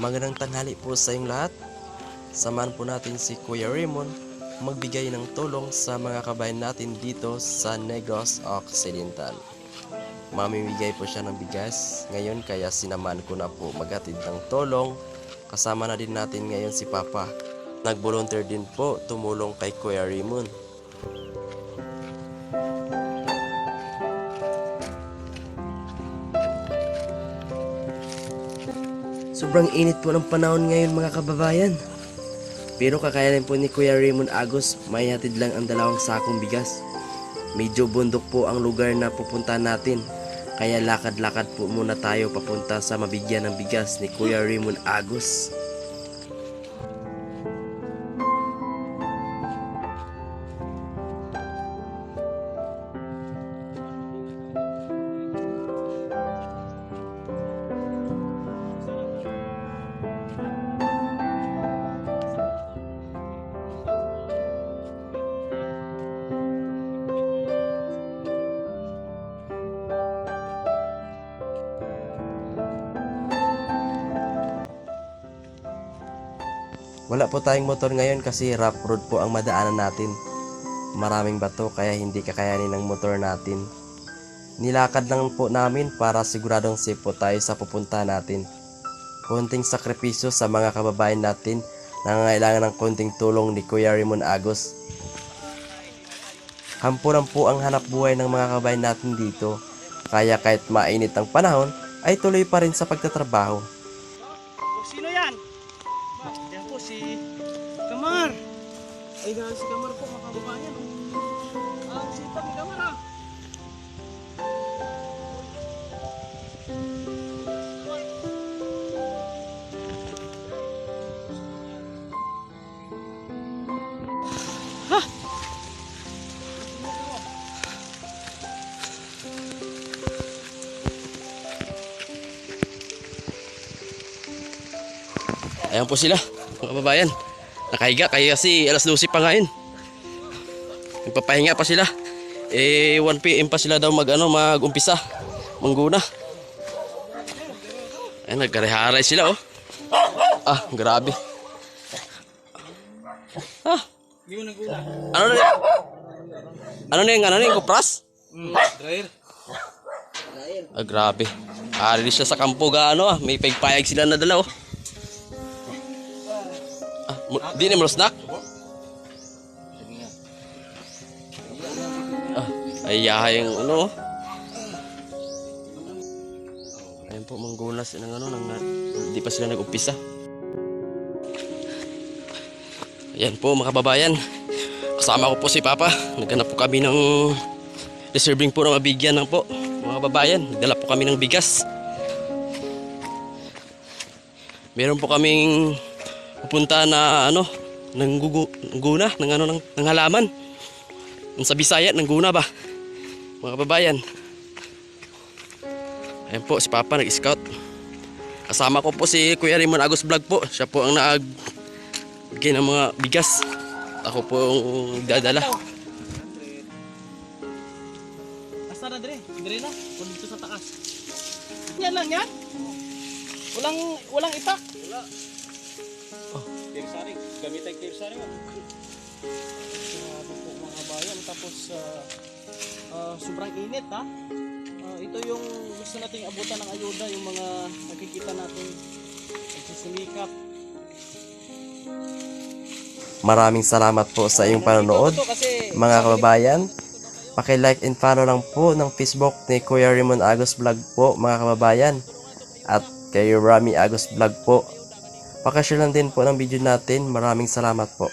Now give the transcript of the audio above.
Magandang tanghali po sa inyong lahat. Samahan po natin si Kuya Raymond magbigay ng tulong sa mga kabayan natin dito sa Negros Occidental. Mamimigay po siya ng bigas ngayon kaya sinaman ko na po maghatid ng tulong. Kasama na din natin ngayon si Papa. Nag-volunteer din po tumulong kay Kuya Raymond. Sobrang init po ng panahon ngayon mga kababayan. Pero kakayanin po ni Kuya Raymond Agos, may hatid lang ang dalawang sakong bigas. Medyo bundok po ang lugar na pupunta natin. Kaya lakad-lakad po muna tayo papunta sa mabigyan ng bigas ni Kuya Raymond Agos. Wala po tayong motor ngayon kasi rough road po ang madaanan natin. Maraming bato kaya hindi kakayanin ng motor natin. Nilakad lang po namin para siguradong safe po tayo sa pupunta natin. Konting sakripisyo sa mga kababayan natin na nangangailangan ng konting tulong ni Kuya Raymond Agos. Hampuran po ang hanap buhay ng mga kababayan natin dito. Kaya kahit mainit ang panahon, ay tuloy pa rin sa pagtatrabaho. Yan? Po si Kamar. Ay, si Kamar po, mga kababayan. Ah, sipag ni Kamar ah. Ayan po sila, mga kababayan. Nakahiga kaya kasi alas 12 pa ngayon. Nagpapahinga pa sila. Eh 1 PM pa sila daw mag ano, mag-umpisa. Mangguna. Ayan, nagkareharay sila oh. Ah, grabe. Ah, ano na Ano na yung ano na yung kupras? Hmm, dryer. Ah, grabe. Ari siya sa kampo ga ano ah, may pagpayag sila na dala oh. Di na mo snack? Ah, ay yahay yung ano. Ayun po manggulas ng ano nang di pa sila nag-umpisa. Ayan po mga kababayan. Kasama ko po si Papa. Naghanap po kami ng reserving po na mabigyan ng po. Mga kababayan, nagdala po kami ng bigas. Meron po kaming pupunta na ano, ng gugu, guna, ng ano, ng, ng halaman. Yung sa Bisaya, ng guna ba? Mga kababayan. Ayan po, si Papa nag-scout. Kasama ko po si Kuya Raymond Agos Vlog po. Siya po ang nag bigay ng mga bigas. Ako po ang dadala. Asa na dire? Dire na. Kung dito sa taas. Yan lang yan? Walang, walang itak? Wala. Oh. Clear saring. Gamit ay clear saring. Grabe po mga kabayan. Tapos, ah, ah, sobrang init ha. Ah, ito yung gusto nating abutan ng ayuda. Yung mga nakikita natin nagsisimikap. Maraming salamat po sa iyong panonood. Mga kababayan, paki-like and follow lang po ng Facebook ni Kuya Raymond Agos Vlog po mga kababayan. At kay Rami Agos Vlog po. Pakashare lang din po ng video natin. Maraming salamat po.